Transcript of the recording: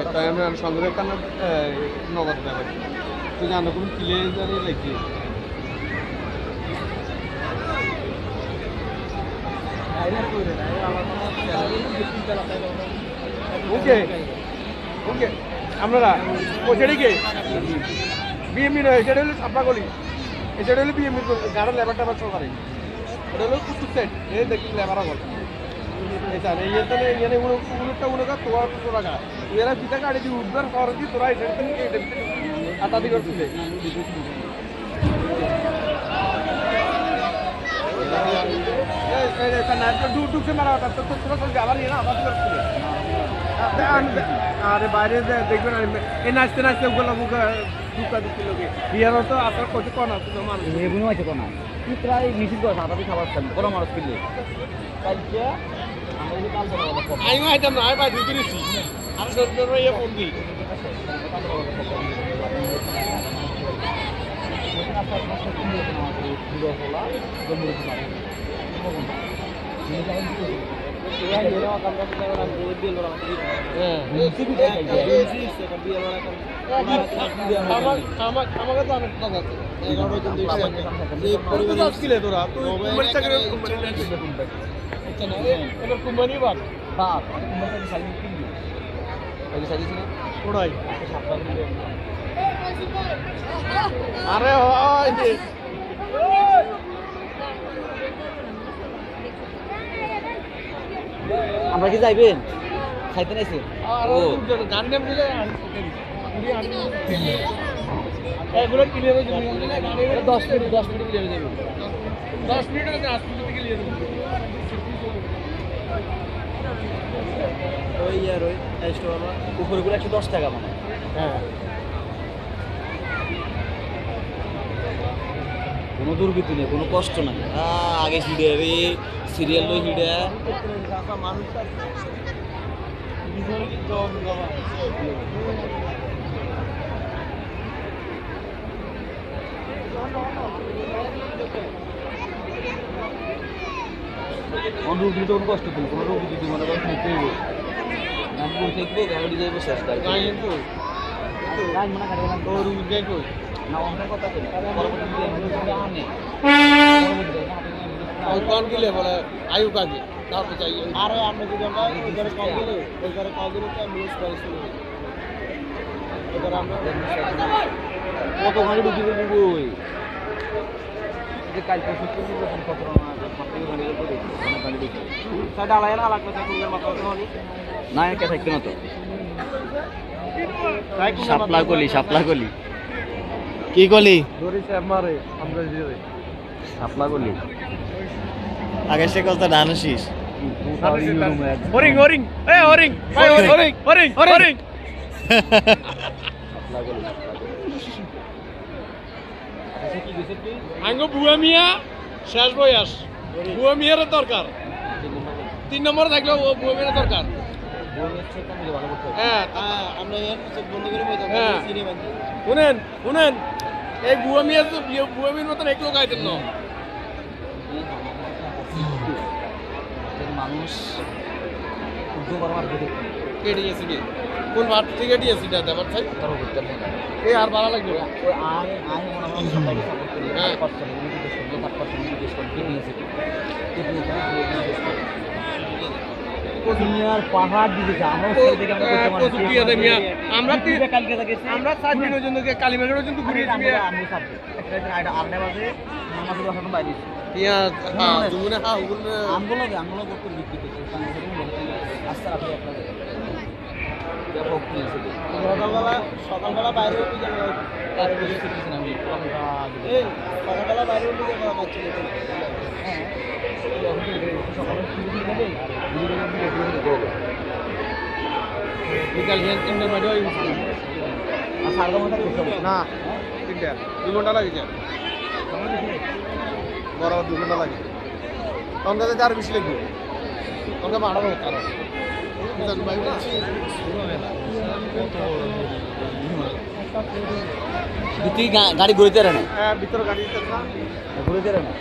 একটা আমি নগদ ব্যাপার তুই জানো কোন কিলে জানি লাগি ওকে ওকে আপনারা ও বিএমই নয় সেটা হলো সাপড়াগলি সেটা হলো বিএমই গাড়ির লেবারটা আবার সরকারি এটা হলো কুতুব সাইড এই দেখি লেবার আগল এটা এটা আটা দিয়ে করছিলে ঢুকছে মারা ওটা তো তোরা সব আবার এরা আবার করছিলে আরে বাইরে দেখবেন এই নাচতে নাচতে ওগুলো মুখে ঢুকা দিচ্ছিল কি বিয়ারও তো আপনার কত কন আছে তো মানুষ। এগুলো আছে কোনা। প্রায় নিষিদ্ধ করে সাঁতারি খাবার খান কোনো মানুষ কিনলে। কালকে আমরা যদি কাল বড় বড় খবর আমি আইতাম না আমি বাইরে দিয়েছি আর সত্য ইয়ে ফোন দিই আমাকে তো অনেক কথা আছে। এগারো জন তোরা তুই চাকরি কোম্পানি এবার কোম্পানি বাদ বাপ তোমরা কি কিনবি ওই যে ছিল ওড়াই আরে হয় আমরা কি যাইবেন খাইতে নাইছে ও গান নেম দিলে এগুলো কিনে দেবে দশ মিনিট দশ মিনিট লেগে যাবে দশ মিনিট আছে মিনিট থেকে লিয়ে দেবো ওই আর ওই একশো উপরে করে একশো দশ টাকা মানে। হ্যাঁ। কোনো দুর্গতি নেই কোনো কষ্ট নাই। আগে হিডে রে সিরিয়াল লই হিডে। মানুষ রোগী কোনো কষ্ট নেই কোনো রোগী যদি মনে করেন নিতে হইব বই থাকবে গাড়ি যাইব শেষ গাড়ি না কথা আনে ওই গিলে বলে আয়ু কাজে তারপর চাই আরে আমরা যদি আমরা ওই ঘরে ওই ঘরে তো অ্যাম্বুলেন্স করে শুরু এবার আমরা কত গাড়ি ঢুকি দেবো যে কাল পরশু কি যখন সাত থেকে গাড়ি করে গাড়ি ঢুকি সাইড আলাই না লাগবে মাথা উঠে না একা থাকবে না তো। শাপলা গলি শাপলা গলি। কি গলি? ধরি সে মারে আমরা দিয়ে শাপলা গলি। আগে সে কথা ডানসিস হরিং হরিং এ হরিং ভাই হরিং হরিং হরিং। শাপলা গলি। আঙ্গ বুয়া মিয়া শেষ বয়স। বুয়া মিয়ার দরকার। তিন নম্বর থাকলে ও বুয়া মিয়ার দরকার। হ্যাঁ হ্যাঁ। শুনেন শুনেন এই বুয়া মিয়া তো বিয়ে- বুয়া মিয়ার মতন এক লোক আইতেন না। মানুষ উদ্যোগ আমার কেটে গেছে কি? কোন ভাত থেকে দিয়েছি দাদা আমার করতে এই আর ভালো লাগবে না। আয় আয় মনে হয় সবাইকে সাপোর্ট করি হ্যাঁ। পার্সেন্ট জিজ্ঞেস করব সাত পার্সেন্ট জিজ্ঞেস করব কে নিয়েছে সিনিয়র পাহাড় ব্যাপক সকালবেলা বাইরে বাইরে। হ্যাঁ। সকালে শুরু করে দেবে বিকাল হেন তিনটার বাজে গেছে আর সাড়ে ঘণ্টা না। তিনটা? দু ঘণ্টা লাগেছে বরাবর দু ঘণ্টা লাগে তখন কাছে আর বেশি লাগবে তখন বাড়াবো কারণ তুই গাড়ি ঘুরিতে রে না ভিতরে গাড়ি ঘুরিতে রে না